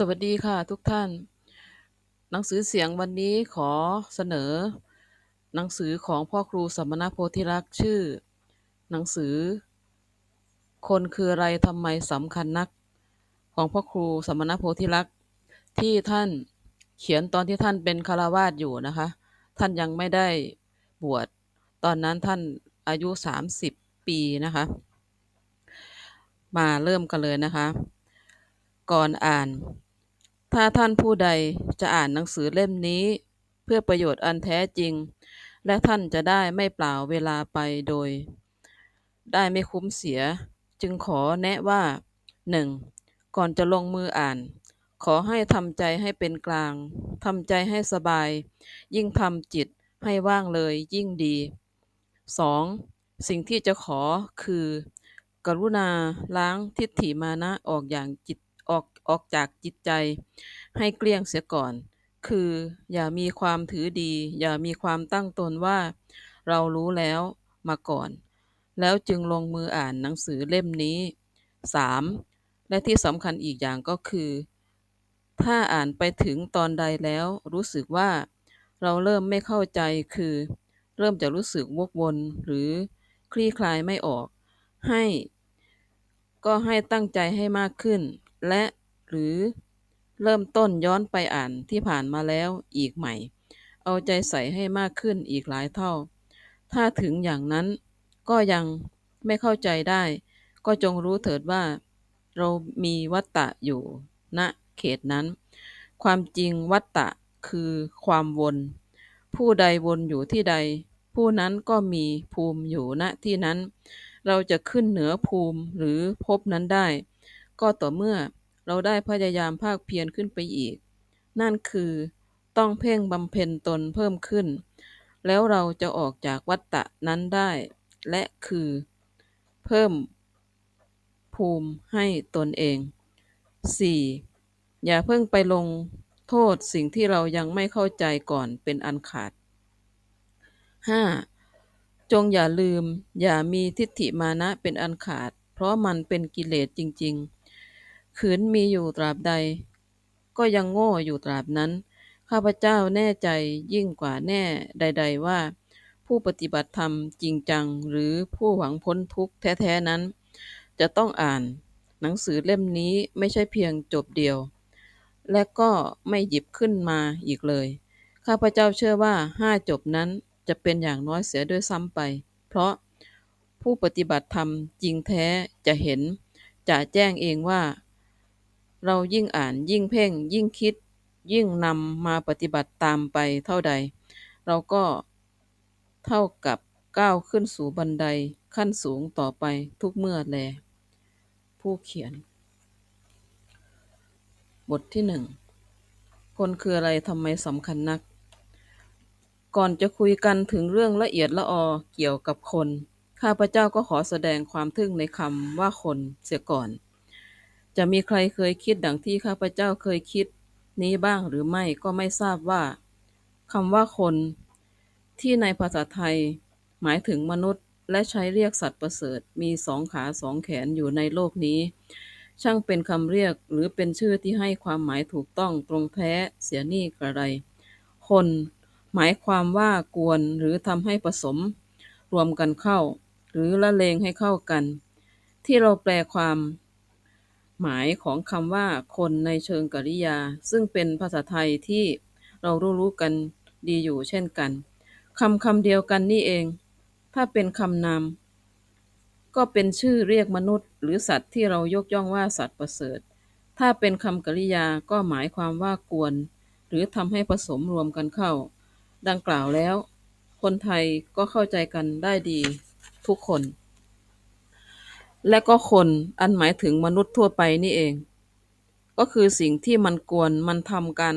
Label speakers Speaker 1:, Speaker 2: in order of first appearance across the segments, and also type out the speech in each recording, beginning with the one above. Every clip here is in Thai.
Speaker 1: สวัสดีค่ะทุกท่าน หนังสือเสียงวันนี้ขอเสนอ หนังสือของพ่อครูสมณโพธิรักษ์ชื่อ หนังสือ คนคืออะไรทำไมสำคัญนัก ของพ่อครูสมณโพธิรักษ์ที่ท่านเขียนตอนที่ท่านเป็นคารวาสอยู่นะคะ ท่านยังไม่ได้บวชตอนนั้นท่านอายุ 30 ปีนะคะ มาเริ่มกันเลยนะคะ ก่อนอ่าน ถ้าท่านผู้ใดจะอ่านหนังสือเล่มนี้ เพื่อประโยชน์อันแท้จริง และท่านจะได้ไม่เปล่าเวลาไปโดย ได้ไม่คุ้มเสีย จึงขอแนะว่า 1. ก่อนจะลงมืออ่าน ขอให้ทำใจให้เป็นกลางทำใจให้สบาย ยิ่งทำจิตให้ว่างเลยยิ่งดี 2. สิ่งที่จะขอคือ กรุณาล้างทิฏฐิมานะออกอย่างจิต ออกจากจิตใจให้เกลี้ยงเสียก่อน คืออย่ามีความถือดี อย่ามีความตั้งตนว่า เรารู้แล้วมาก่อน แล้วจึงลงมืออ่านหนังสือเล่มนี้ 3. และที่สำคัญอีกอย่างก็คือ ถ้าอ่านไปถึงตอนใดแล้วรู้สึกว่าเราเริ่มไม่เข้าใจคือ เริ่มจะรู้สึกวกวนหรือคลี่คลายไม่ออก ให้ ก็ให้ตั้งใจให้มากขึ้น และ หรือเริ่มต้นย้อนไปอ่านที่ผ่านมาแล้วอีกใหม่ เอาใจใส่ให้มากขึ้นอีกหลายเท่า ถ้าถึงอย่างนั้นก็ยังไม่เข้าใจได้ ก็จงรู้เถิดว่า เรามีวัตตะอยู่ณเขตนั้น ความจริงวัตตะคือความวน ผู้ใดวนอยู่ที่ใด ผู้นั้นก็มีภูมิอยู่ณที่นั้น เราจะขึ้นเหนือภูมิหรือภพนั้นได้ ก็ต่อเมื่อ เราได้พยายามภาคเพียรขึ้นไปอีก นั่นคือต้องเพ่งบำเพ็ญตนเพิ่มขึ้น แล้วเราจะออกจากวัฏฏะนั้นได้ และคือ เพิ่มภูมิให้ตนเอง 4. อย่าเพิ่งไปลงโทษสิ่งที่เรายังไม่เข้าใจก่อนเป็นอันขาด 5. จงอย่าลืม อย่ามีทิฏฐิมานะเป็นอันขาด เพราะมันเป็นกิเลสจริง ๆ ขืนมีอยู่ตราบใด ก็ยังโง่อยู่ตราบนั้น ข้าพเจ้าแน่ใจยิ่งกว่าแน่ใด ๆ ว่า ผู้ปฏิบัติธรรมจริงจัง หรือผู้หวังพ้นทุกข์แท้ๆนั้น จะต้องอ่านหนังสือเล่มนี้ไม่ใช่เพียงจบเดียว และก็ไม่หยิบขึ้นมาอีกเลย ข้าพเจ้าเชื่อว่าห้าจบนั้นจะเป็นอย่างน้อยเสียด้วยซ้ำไป เพราะผู้ปฏิบัติธรรมจริงแท้จะเห็นจะแจ้งเองว่า เรายิ่งอ่านยิ่งเพ่งยิ่งคิด ยิ่งนำมาปฏิบัติตามไปเท่าใด เราก็เท่ากับก้าวขึ้นสู่บันไดขั้นสูงต่อไปทุกเมื่อแล ผู้เขียน บทที่หนึ่งคนคืออะไรทำไมสำคัญนัก ก่อนจะคุยกันถึงเรื่องละเอียดละออเกี่ยวกับคน ข้าพเจ้าก็ขอแสดงความทึ่งในคำว่าคนเสียก่อน จะมีใครเคยคิดดังที่ข้าพเจ้าเคยคิดนี้บ้างหรือไม่ก็ไม่ทราบว่าคำว่าคน ที่ในภาษาไทย หมายถึงมนุษย์ และใช้เรียกสัตว์ประเสริฐมีสองขาสองแขนอยู่ในโลกนี้ ช่างเป็นคำเรียกหรือเป็นชื่อที่ให้ความหมายถูกต้องตรงแท้เสียนี่กระไร คน หมายความว่ากวนหรือทำให้ผสม รวมกันเข้า หรือละเลงให้เข้ากัน ที่เราแปลความ หมายของคำว่าคนในเชิงกริยา ซึ่งเป็นภาษาไทยที่เรารู้รู้กันดีอยู่เช่นกันคำคำเดียวกันนี่เอง ถ้าเป็นคำนามก็เป็นชื่อเรียกมนุษย์ หรือสัตว์ที่เรายกย่องว่าสัตว์ประเสริฐ ถ้าเป็นคำกริยาก็หมายความว่ากวน หรือทำให้ผสมรวมกันเข้า ดังกล่าวแล้ว คนไทยก็เข้าใจกันได้ดีทุกคน และก็คน อันหมายถึงมนุษย์ทั่วไปนี่เอง ก็คือสิ่งที่มันกวน มันทำการ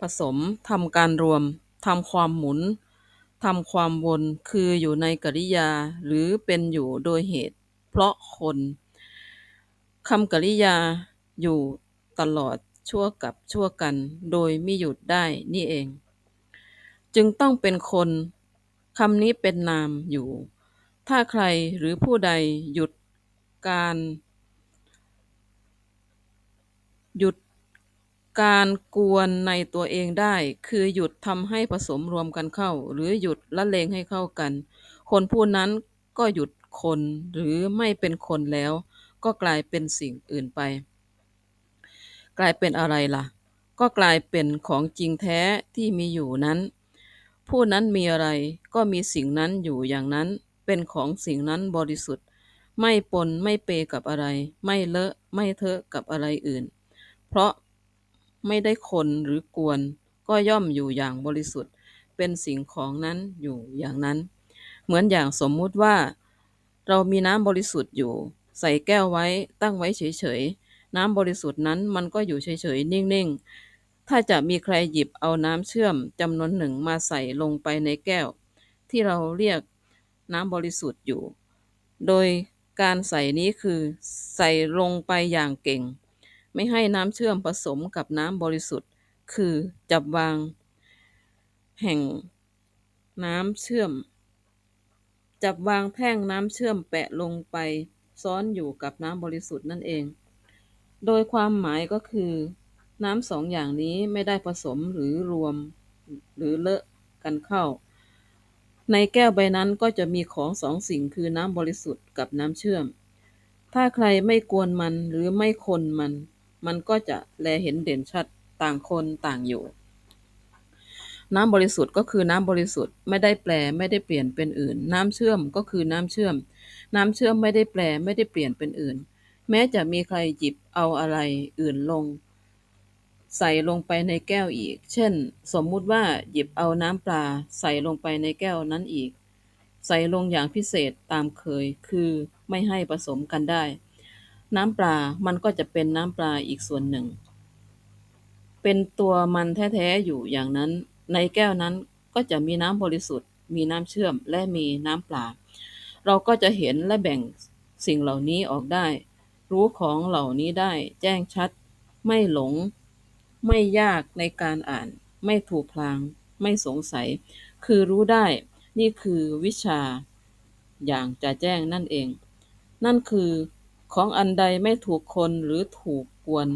Speaker 1: ผสม ทำการรวม ทำความหมุน ทำความวน คืออยู่ในกริยา หรือเป็นอยู่โดยเหตุ เพราะคนคำกริยาอยู่ตลอดชั่วกับชั่วกัน โดยไม่หยุดได้นี่เอง จึงต้องเป็นคนคำนี้เป็นนามอยู่ ถ้าใครหรือผู้ใดหยุด การหยุดการกวนในตัวเองได้ คือหยุดทำให้ผสมรวมกันเข้า หรือหยุดละเลงให้เข้ากัน คนผู้นั้นก็หยุดคนหรือไม่เป็นคนแล้ว ก็กลายเป็นสิ่งอื่นไป กลายเป็นอะไรล่ะ ก็กลายเป็นของจริงแท้ที่มีอยู่นั้น ผู้นั้นมีอะไรก็มีสิ่งนั้นอยู่อย่างนั้น เป็นของสิ่งนั้นบริสุทธิ์ ไม่ปนไม่เปกับอะไร ไม่เลอะไม่เทอะกับอะไรอื่น เพราะไม่ได้คนหรือกวน ก็ย่อมอยู่อย่างบริสุทธิ์ เป็นสิ่งของนั้นอยู่อย่างนั้น เหมือนอย่างสมมุติว่า เรามีน้ำบริสุทธิ์อยู่ ใส่แก้วไว้ตั้งไว้เฉยๆ น้ำบริสุทธิ์นั้นมันก็อยู่เฉยๆ นิ่งๆ ถ้าจะมีใครหยิบเอาน้ำเชื่อมจำนวนหนึ่งมาใส่ลงไปในแก้ว ที่เราเรียกน้ำบริสุทธิ์อยู่ โดย การใส่นี้คือใส่ลงไปอย่างเก่ง ไม่ให้น้ำเชื่อมผสมกับน้ำบริสุทธิ์ คือจับวาง แห่งน้ำเชื่อม จับวางแท่งน้ำเชื่อมแปะลงไปซ้อนอยู่กับน้ำบริสุทธิ์นั่นเอง โดยความหมายก็คือ น้ำสองอย่างนี้ไม่ได้ผสมหรือรวมหรือเลอะกันเข้า ในแก้วใบนั้นก็จะมีของสองสิ่งคือน้ำบริสุทธิ์กับน้ำเชื่อม ถ้าใครไม่กวนมันหรือไม่คนมัน มันก็จะแลเห็นเด่นชัดต่างคนต่างอยู่ น้ำบริสุทธิ์ก็คือน้ำบริสุทธิ์ไม่ได้แปลไม่ได้เปลี่ยนเป็นอื่น น้ำเชื่อมก็คือน้ำเชื่อม น้ำเชื่อมไม่ได้แปลไม่ได้เปลี่ยนเป็นอื่น แม้จะมีใครหยิบเอาอะไรอื่นลง ใส่ลงไปในแก้วอีก เช่น สมมุติว่าหยิบเอาน้ำปลาใส่ลงไปในแก้วนั้นอีก ใส่ลงอย่างพิเศษตามเคย คือไม่ให้ผสมกันได้ น้ำปลา มันก็จะเป็นน้ำปลาอีกส่วนหนึ่ง เป็นตัวมันแท้ๆอยู่อย่างนั้น ในแก้วนั้นก็จะมีน้ำบริสุทธิ์ มีน้ำเชื่อม และมีน้ำปลา เราก็จะเห็นและแบ่งสิ่งเหล่านี้ออกได้ รู้ของเหล่านี้ได้ แจ้งชัด ไม่หลง ไม่ยากในการอ่าน ไม่ถูกพลาง ไม่สงสัย คือรู้ได้ นี่คือวิชา อย่างจะแจ้งนั่นเอง นั่นคือ ของอันใดไม่ถูกคนหรือถูกกวน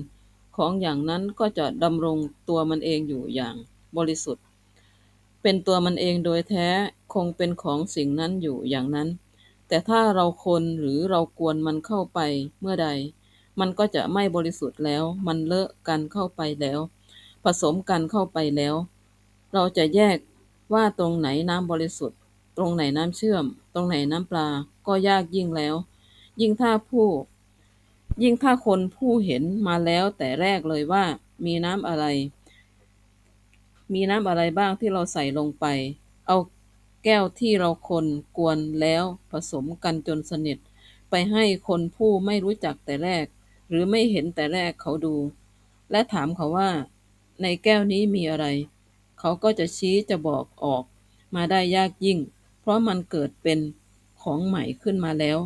Speaker 1: ของอย่างนั้นก็จะดำรงตัวมันเองอยู่อย่างบริสุทธิ์ เป็นตัวมันเองโดยแท้คงเป็นของสิ่งนั้นอยู่อย่างนั้น แต่ถ้าเราคนหรือเรากวนมันเข้าไปเมื่อใด มันก็จะไม่บริสุทธิ์แล้ว มันเลอะกันเข้าไปแล้ว ผสมกันเข้าไปแล้ว เราจะแยกว่าตรงไหนน้ำบริสุทธิ์ ตรงไหนน้ำเชื่อม ตรงไหนน้ำปลา ก็ยากยิ่งแล้ว ยิ่งถ้าผู้ ยิ่งถ้าคนผู้เห็นมาแล้วแต่แรกเลยว่ามีน้ำอะไร มีน้ำอะไรบ้างที่เราใส่ลงไป เอาแก้วที่เราคนกวนแล้วผสมกันจนสนิท ไปให้คนผู้ไม่รู้จักแต่แรก หรือไม่เห็นแต่แรกเขาดู และถามเขาว่า ในแก้วนี้มีอะไร เขาก็จะชี้จะบอกออกมาได้ยากยิ่ง เพราะมันเกิดเป็นของใหม่ขึ้นมาแล้ว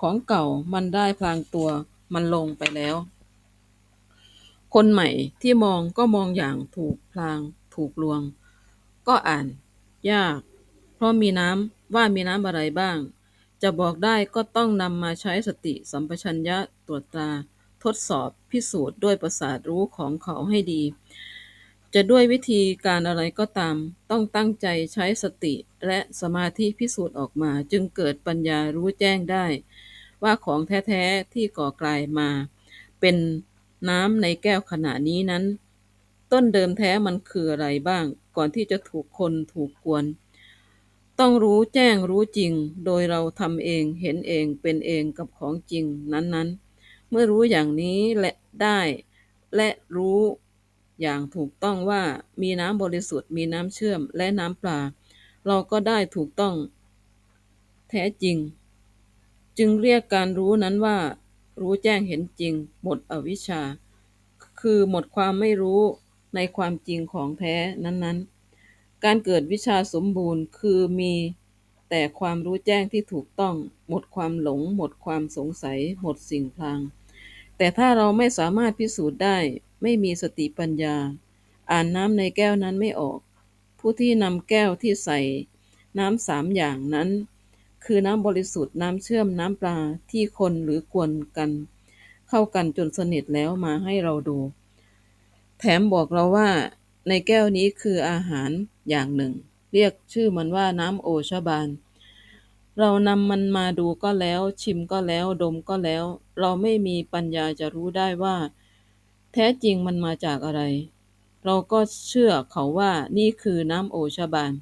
Speaker 1: ของเก่ามันได้พลางตัวมันลงไปแล้ว คนใหม่ที่มองก็มองอย่างถูกพลางถูกลวง ก็อ่าน ยาก เพราะมีน้ำว่ามีน้ำอะไรบ้าง จะบอกได้ก็ต้องนำมาใช้สติสัมปชัญญะตรวจตรา ทดสอบพิสูจน์ด้วยประสาทรู้ของเขาให้ดี จะด้วยวิธีการอะไรก็ตาม ต้องตั้งใจใช้สติและสมาธิพิสูจน์ออกมาจึงเกิดปัญญารู้แจ้งได้ ว่าของแท้ ๆ ที่ก่อกลายมา เป็นน้ำในแก้วขณะนี้นั้น ต้นเดิมแท้มันคืออะไรบ้าง ก่อนที่จะถูกคนถูกกวน ต้องรู้แจ้งรู้จริง โดยเราทำเองเห็นเองเป็นเองกับของจริงนั้น ๆ เมื่อรู้อย่างนี้และได้ และรู้อย่างถูกต้องว่ามีน้ำบริสุทธิ์มีน้ำเชื่อมและน้ำปลา เราก็ได้ถูกต้อง แท้จริง จึงเรียกการรู้นั้นว่า รู้แจ้งเห็นจริง หมดอวิชชา คือหมดความไม่รู้ในความจริงของแท้นั้น ๆ การเกิดวิชาสมบูรณ์คือมีแต่ความรู้แจ้งที่ถูกต้อง หมดความหลง หมดความสงสัย หมดสิ่งพลาง แต่ถ้าเราไม่สามารถพิสูจน์ได้ ไม่มีสติปัญญา อ่านน้ำในแก้วนั้นไม่ออก ผู้ที่นำแก้วที่ใส่น้ำสามอย่างนั้น คือน้ำบริสุทธิ์น้ำเชื่อมน้ำปลาที่คนหรือกวนกัน เข้ากันจนสนิทแล้วมาให้เราดู แถมบอกเราว่า ในแก้วนี้คืออาหารอย่างหนึ่ง เรียกชื่อมันว่าน้ำโอชบาน เรานำมันมาดูก็แล้ว ชิมก็แล้ว ดมก็แล้ว เราไม่มีปัญญาจะรู้ได้ว่า แท้จริงมันมาจากอะไร เราก็เชื่อเขาว่านี่คือน้ำโอชบาน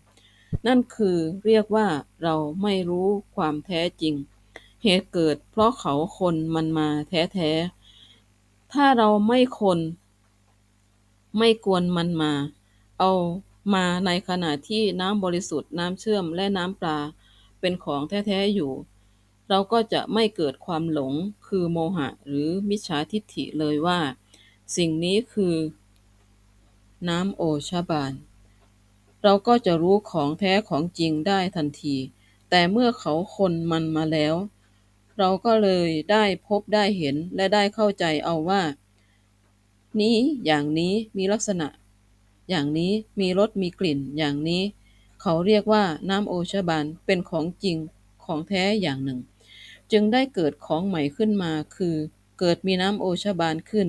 Speaker 1: นั่นคือเรียกว่าเราไม่รู้ความแท้จริง เหตุเกิดเพราะเขาคนมันมาแท้ๆถ้าเราไม่คน ไม่กวนมันมา เอามาในขณะที่น้ำบริสุทธิ์ น้ำเชื่อม และน้ำปลา เป็นของแท้ ๆ อยู่ เราก็จะไม่เกิดความหลง คือโมหะ หรือมิจฉาทิฏฐิเลยว่า สิ่งนี้คือ น้ำโอชบาน เราก็จะรู้ของแท้ของจริงได้ทันที แต่เมื่อเขาคนมันมาแล้ว เราก็เลยได้พบได้เห็นและได้เข้าใจเอาว่า นี้อย่างนี้มีลักษณะ อย่างนี้มีรสมีกลิ่น อย่างนี้ เขาเรียกว่าน้ำโอชบานเป็นของจริงของแท้อย่างหนึ่ง จึงได้เกิดของใหม่ขึ้นมาคือ เกิดมีน้ำโอชบานขึ้น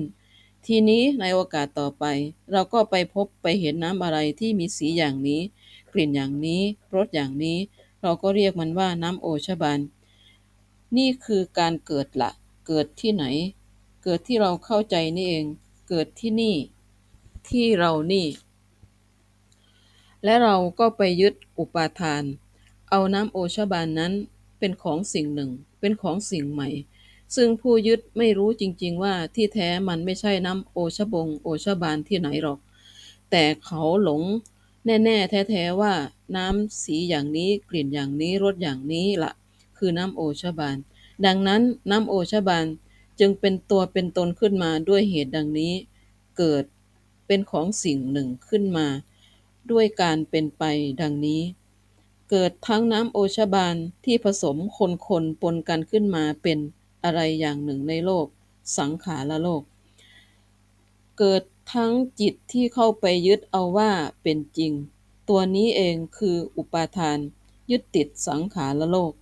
Speaker 1: ทีนี้ในโอกาสต่อไป เราก็ไปพบไปเห็นน้ำอะไรที่มีสีอย่างนี้ กลิ่นอย่างนี้รสอย่างนี้ เราก็เรียกมันว่าน้ำโอชบานนี่คือการเกิดละ เกิดที่ไหน เกิดที่เราเข้าใจนี่เอง เกิดที่นี่ ที่เรานี่ และเราก็ไปยึดอุปาทาน เอาน้ำโอชบานนั้นเป็นของสิ่งหนึ่ง เป็นของสิ่งใหม่ ซึ่งผู้ยึดไม่รู้จริง ๆ ว่าที่แท้มันไม่ใช่น้ำโอชบง โอชบานที่ไหนหรอก แต่เขาหลงแน่ๆ แท้ๆ ว่าน้ำสีอย่างนี้กลิ่นอย่างนี้รสอย่างนี้ละคือน้ำโอชบาน ดังนั้นน้ำโอชบาน จึงเป็นตัวเป็นตนขึ้นมาด้วยเหตุดังนี้ เกิดเป็นของสิ่งหนึ่งขึ้นมา ด้วยการเป็นไปดังนี้ เกิดทั้งน้ำโอชบานที่ผสมคนคนปนกันขึ้นมาเป็นอะไรอย่างหนึ่งในโลก สังขารโลก เกิดทั้งจิตที่เข้าไปยึดเอาว่าเป็นจริง ตัวนี้เองคืออุปาทาน ยึดติดสังขารโลก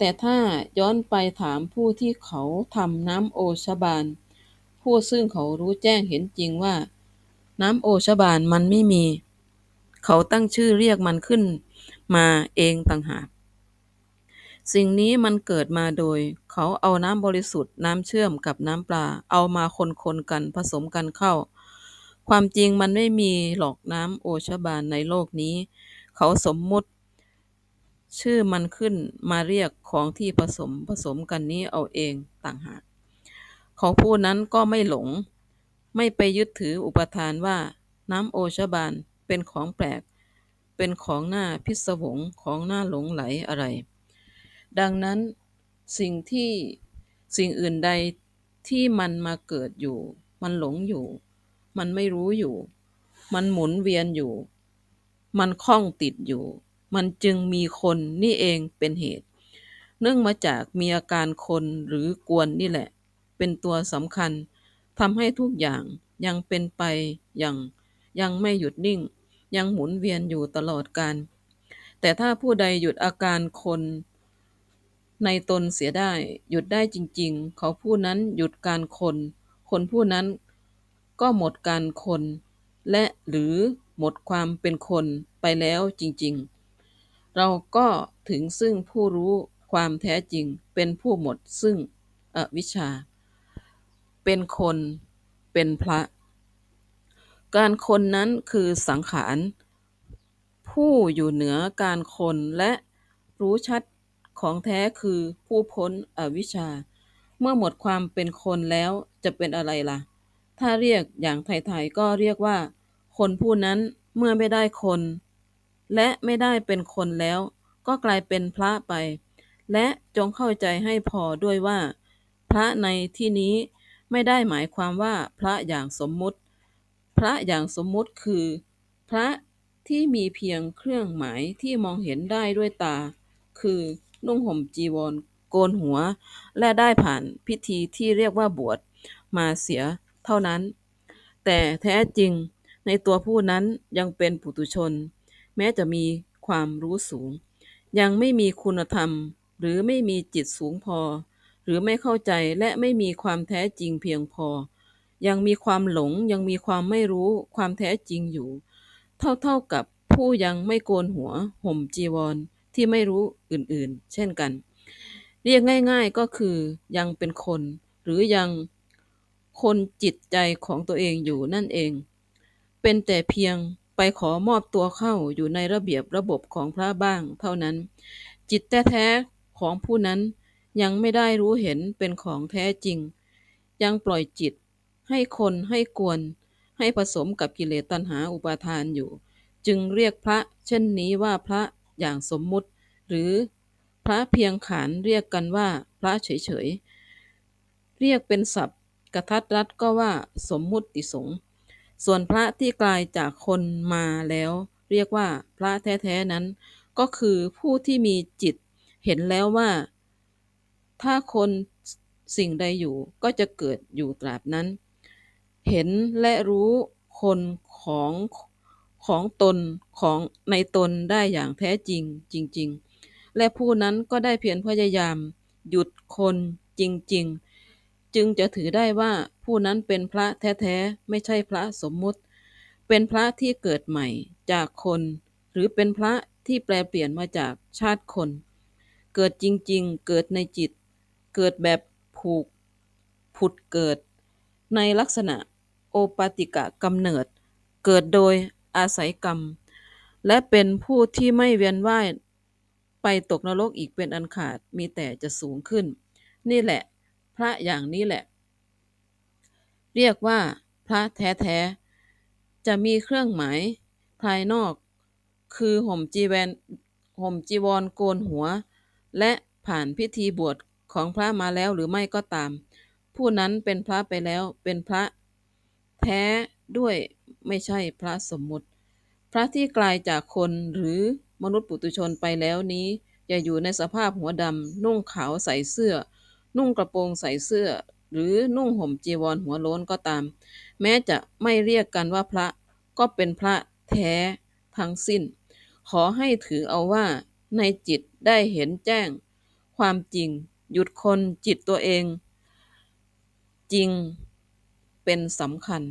Speaker 1: แต่ถ้าย้อนไปถามผู้ที่เขาทำน้ำโอชบาน ผู้ซึ่งเขารู้แจ้งเห็นจริงว่า น้ำโอชบานมันไม่มี เขาตั้งชื่อเรียกมันขึ้นมาเองต่างหากสิ่งนี้มันเกิดมาโดย เขาเอาน้ำบริสุทธิ์น้ำเชื่อมกับน้ำปลา เอามาคนๆกันผสมกันเข้า ความจริงมันไม่มีหรอกน้ำโอชบานในโลกนี้ เขาสมมุติ ชื่อมันขึ้นมาเรียกของที่ผสมผสมกันนี้เอาเองต่างหาก เขาผู้นั้นก็ไม่หลง ไม่ไปยึดถืออุปทานว่าน้ำโอชบานเป็นของแปลก เป็นของหน้าพิศวงของหน้าหลงไหลอะไร ดังนั้นสิ่งที่สิ่งอื่นใดที่มันมาเกิดอยู่ มันหลงอยู่ มันไม่รู้อยู่ มันหมุนเวียนอยู่ มันคล้องติดอยู่ มันจึงมีคนนี่เองเป็นเหตุ เนื่องมาจากมีอาการคนหรือกวนนี่แหละ เป็นตัวสำคัญทำให้ทุกอย่างยังเป็นไปอย่างยังไม่หยุดนิ่ง ยังหมุนเวียนอยู่ตลอดกาลแต่ถ้าผู้ใดหยุดอาการคนในตนเสียได้ หยุดได้จริง ๆ เขาผู้นั้นหยุดการคน คนผู้นั้นก็หมดการคน และหรือหมดความเป็นคนไปแล้วจริง ๆ เราก็ถึงซึ่งผู้รู้ความแท้จริง เป็นผู้หมดซึ่งอวิชชา เป็นคน เป็นพระ การคนนั้นคือสังขาร ผู้อยู่เหนือการคนและรู้ชัดของแท้คือผู้พ้นอวิชชา เมื่อหมดความเป็นคนแล้วจะเป็นอะไรล่ะ ถ้าเรียกอย่างไทยๆก็เรียกว่า คนผู้นั้นเมื่อไม่ได้คน และไม่ได้เป็นคนแล้ว ก็กลายเป็นพระไป และจงเข้าใจให้พอด้วยว่า พระในที่นี้ไม่ได้หมายความว่าพระอย่างสมมุติ พระอย่างสมมุติคือ พระที่มีเพียงเครื่องหมายที่มองเห็นได้ด้วยตา คือนุ่งห่มจีวรโกนหัว และได้ผ่านพิธีที่เรียกว่าบวชมาเสียเท่านั้น แต่แท้จริงในตัวผู้นั้นยังเป็นปุถุชน แม้จะมีความรู้สูง ยังไม่มีคุณธรรม หรือไม่มีจิตสูงพอ หรือไม่เข้าใจและไม่มีความแท้จริงเพียงพอ ยังมีความหลงยังมีความไม่รู้ความแท้จริงอยู่ เท่าๆกับผู้ยังไม่โกนหัวห่มจีวรที่ไม่รู้อื่นๆ เช่นกัน เรียกง่ายๆก็คือยังเป็นคน หรือยังคนจิตใจของตัวเองอยู่นั่นเอง เป็นแต่เพียง ไปขอมอบตัวเข้าอยู่ในระเบียบระบบของพระบ้างเท่านั้น จิตแท้ๆของผู้นั้นยังไม่ได้รู้เห็นเป็นของแท้จริง ยังปล่อยจิตให้คนให้กวน ให้ผสมกับกิเลสตัณหาอุปาทานอยู่ จึงเรียกพระเช่นนี้ว่าพระอย่างสมมุติ หรือพระเพียงขานเรียกกันว่าพระเฉยๆเรียกเป็นศัพท์กระทัดรัดก็ว่าสมมุติสงฆ์ ส่วนพระที่กลายจากคนมาแล้ว เรียกว่าพระแท้ๆนั้น ก็คือผู้ที่มีจิตเห็นแล้วว่า ถ้าคนสิ่งใดอยู่ก็จะเกิดอยู่ตราบนั้น เห็นและรู้คนของของตนของในตนได้อย่างแท้จริงจริง ๆ และผู้นั้นก็ได้เพียรพยายาม หยุดคนจริง ๆ จึงจะถือได้ว่าผู้นั้นเป็นพระแท้ๆ ไม่ใช่พระสมมุติ เป็นพระที่เกิดใหม่จากคน หรือเป็นพระที่แปลเปลี่ยนมาจากชาติคน เกิดจริงๆ เกิดในจิต เกิดแบบผูก ผุดเกิด ในลักษณะโอปาติกะกำเนิด เกิดโดยอาศัยกรรม และเป็นผู้ที่ไม่เวียนว่ายไปตกนรกอีกเป็นอันขาดมีแต่จะสูงขึ้น นี่แหละ ระอย่างนี้แหละ เรียกว่า พระแท้ๆ จะมีเครื่องหมายภายนอก คือห่มจีแวนห่มจีวรโกนหัว และผ่านพิธีบวชของพระมาแล้วหรือไม่ก็ตาม ผู้นั้นเป็นพระไปแล้วเป็นพระแท้ด้วยไม่ใช่พระสมมุติ พระที่กลายจากคนหรือมนุษย์ปุถุชนไปแล้วนี้ จะอยู่ในสภาพหัวดำนุ่งขาวใส่เสื้อ นุ่งกระโปรงใส่เสื้อ หรือนุ่งห่มจีวรหัวโล้นก็ตาม แม้จะไม่เรียกกันว่าพระ ก็เป็นพระแท้ทั้งสิ้น ขอให้ถือเอาว่า ในจิตได้เห็นแจ้ง ความจริง หยุดคนจิตตัวเอง จริงเป็นสำคัญ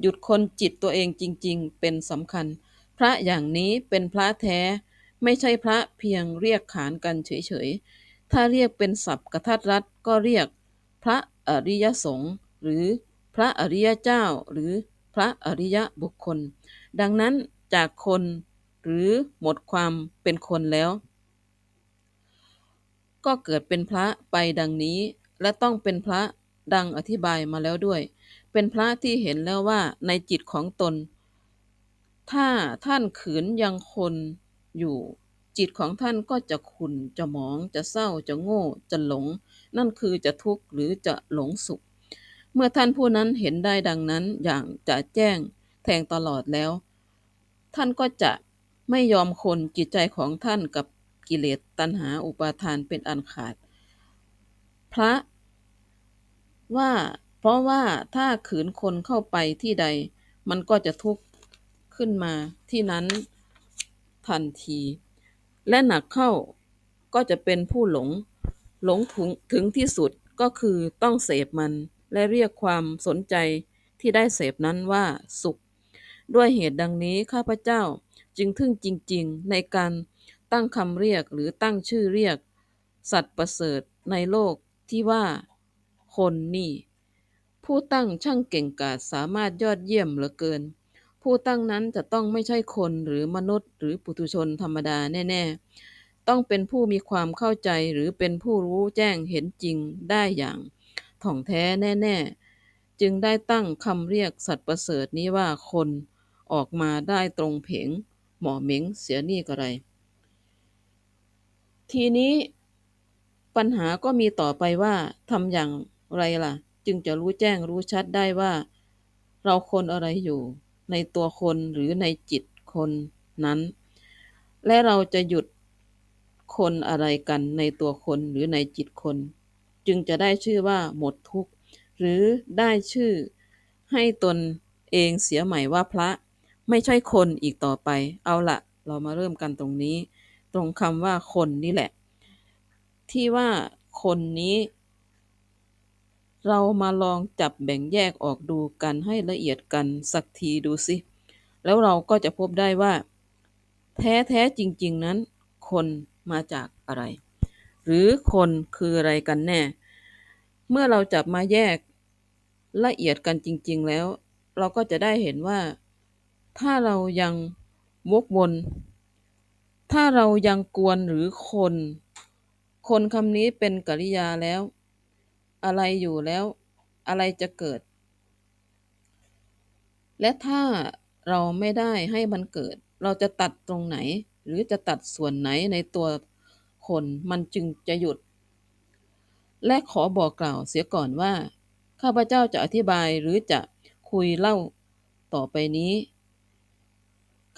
Speaker 1: หยุดคนจิตตัวเองจริง ๆ เป็นสำคัญ พระอย่างนี้เป็นพระแท้ ไม่ใช่พระเพียงเรียกขานกันเฉย ๆ ถ้าเรียกเป็นศัพท์กระทัดรัดก็เรียก พระอริยสงฆ์หรือพระอริยเจ้า หรือพระอริยบุคคล ดังนั้นจากคนหรือหมดความเป็นคนแล้ว ก็เกิดเป็นพระไปดังนี้ และต้องเป็นพระดังอธิบายมาแล้วด้วย เป็นพระที่เห็นแล้วว่าในจิตของตน ถ้าท่านขืนยังคนอยู่ จิตของท่านก็จะขุ่น จะหมอง จะเศร้า จะโง่ จะหลง นั่นคือจะทุกข์หรือจะหลงสุข เมื่อท่านผู้นั้นเห็นได้ดังนั้นอย่างจะแจ้งแทงตลอดแล้ว ท่านก็จะไม่ยอมคนจิตใจของท่านกับกิเลสตัณหาอุปาทานเป็นอันขาด พระว่าเพราะว่าถ้าขืนคนเข้าไปที่ใด มันก็จะทุกข์ขึ้นมาที่นั้นทันที และหนักเข้าก็จะเป็นผู้หลง หลงถึงถึงที่สุดก็คือต้องเสพมัน และเรียกความสนใจที่ได้เสพนั้นว่าสุข ด้วยเหตุดังนี้ข้าพเจ้าจึงทึ่งจริง ๆ ในการตั้งคำเรียกหรือตั้งชื่อเรียก สัตว์ประเสริฐในโลกที่ว่า คนนี่ ผู้ตั้งช่างเก่งกาจสามารถยอดเยี่ยมเหลือเกิน ผู้ตั้งนั้นจะต้องไม่ใช่คนหรือมนุษย์ หรือปุถุชนธรรมดาแน่ ๆ ต้องเป็นผู้มีความเข้าใจหรือเป็นผู้รู้แจ้งเห็นจริงได้อย่างถ่องแท้แน่ ๆ จึงได้ตั้งคำเรียกสัตว์ประเสริฐนี้ว่าคนออกมาได้ตรงเพงหมอเหม็งเสียนี่ก็ไร ทีนี้ปัญหาก็มีต่อไปว่าทำอย่างไรล่ะ จึงจะรู้แจ้งรู้ชัดได้ว่า เราคนอะไรอยู่ ในตัวคนหรือในจิตคนนั้น และเราจะหยุดคนอะไรกันในตัวคนหรือในจิตคน จึงจะได้ชื่อว่าหมดทุกข์ หรือได้ชื่อให้ตนเองเสียใหม่ว่าพระไม่ใช่คนอีกต่อไป เอาละเรามาเริ่มกันตรงนี้ ตรงคำว่าคนนี่แหละ ที่ว่าคนนี้ เรามาลองจับแบ่งแยกออกดูกันให้ละเอียดกันสักทีดูสิ แล้วเราก็จะพบได้ว่า แท้แท้จริง ๆ นั้น คนมาจากอะไร หรือคนคืออะไรกันแน่ เมื่อเราจับมาแยกละเอียดกันจริง ๆ แล้ว เราก็จะได้เห็นว่า ถ้าเรายังวกวน ถ้าเรายังกวนหรือคน คนคำนี้เป็นกริยาแล้ว อะไรอยู่แล้วอะไรจะเกิด และถ้าเราไม่ได้ให้มันเกิด เราจะตัดตรงไหน หรือจะตัดส่วนไหนในตัวคนมันจึงจะหยุด และขอบอกกล่าวเสียก่อนว่า ข้าพเจ้าจะอธิบายหรือจะคุยเล่าต่อไปนี้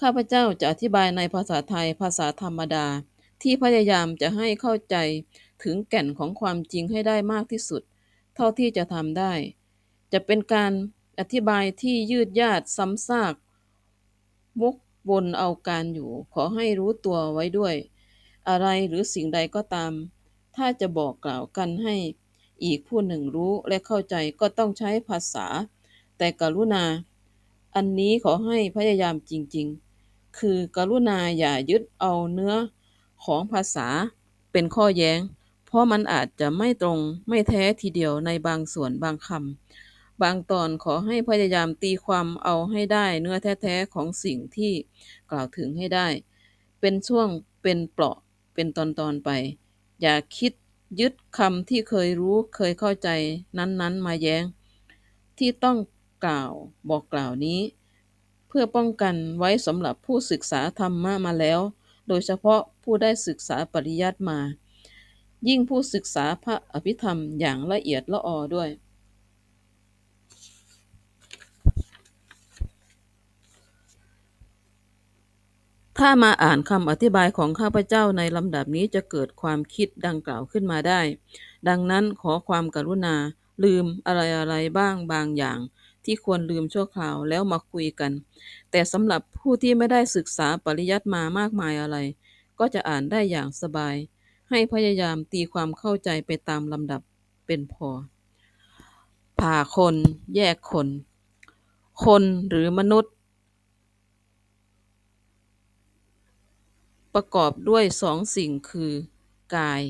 Speaker 1: ข้าพเจ้าจะอธิบายในภาษาไทยภาษาธรรมดาที่พยายามจะให้เข้าใจ ถึงแก่นของความจริงให้ได้มากที่สุด เท่าที่จะทำได้ จะเป็นการอธิบายที่ยืดยาดซ้ำซากวกวนเอาการอยู่ ขอให้รู้ตัวไว้ด้วย อะไรหรือสิ่งใดก็ตาม ถ้าจะบอกกล่าวกันให้ อีกผู้หนึ่งรู้และเข้าใจก็ต้องใช้ภาษา แต่กรุณา อันนี้ขอให้พยายามจริง ๆ คือกรุณาอย่ายึดเอาเนื้อของภาษาเป็นข้อแย้ง เพราะมันอาจจะไม่ตรงไม่แท้ทีเดียวในบางส่วนบางคำ บางตอนขอให้พยายามตีความเอาให้ได้เนื้อแท้ๆของสิ่งที่กล่าวถึงให้ได้ เป็นช่วงเป็นเปราะเป็นตอนๆไป อย่าคิดยึดคำที่เคยรู้เคยเข้าใจนั้นๆ มาแย้ง ที่ต้องกล่าวบอกกล่าวนี้ เพื่อป้องกันไว้สำหรับผู้ศึกษาธรรมะมาแล้ว โดยเฉพาะผู้ได้ศึกษาปริยัติมา ยิ่งผู้ศึกษาพระอภิธรรมอย่างละเอียดละออด้วยถ้ามาอ่านคำอธิบายของข้าพเจ้าในลำดับนี้จะเกิดความคิดดังกล่าวขึ้นมาได้ ดังนั้นขอความกรุณาลืมอะไรๆบ้างบางอย่าง ที่ควรลืมชั่วคราวแล้วมาคุยกัน แต่สำหรับผู้ที่ไม่ได้ศึกษาปริยัติมามากมายอะไร ก็จะอ่านได้อย่างสบาย ให้พยายามตีความเข้าใจไปตามลำดับเป็นพอ ผ่าคน แยกคน คนหรือมนุษย์ ประกอบด้วยสองสิ่งคือกาย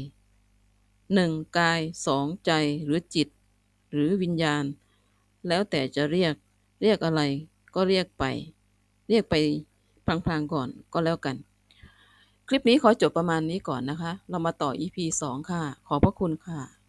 Speaker 1: หนึ่งกายสองใจหรือจิต หรือวิญญาณ แล้วแต่จะเรียกเรียกอะไรก็เรียกไป เรียกไปพลางๆก่อนก็แล้วกัน คลิปนี้ขอจบประมาณนี้ก่อนนะคะ เรามาต่อ EP 2 ค่ะ ขอบพระคุณค่ะ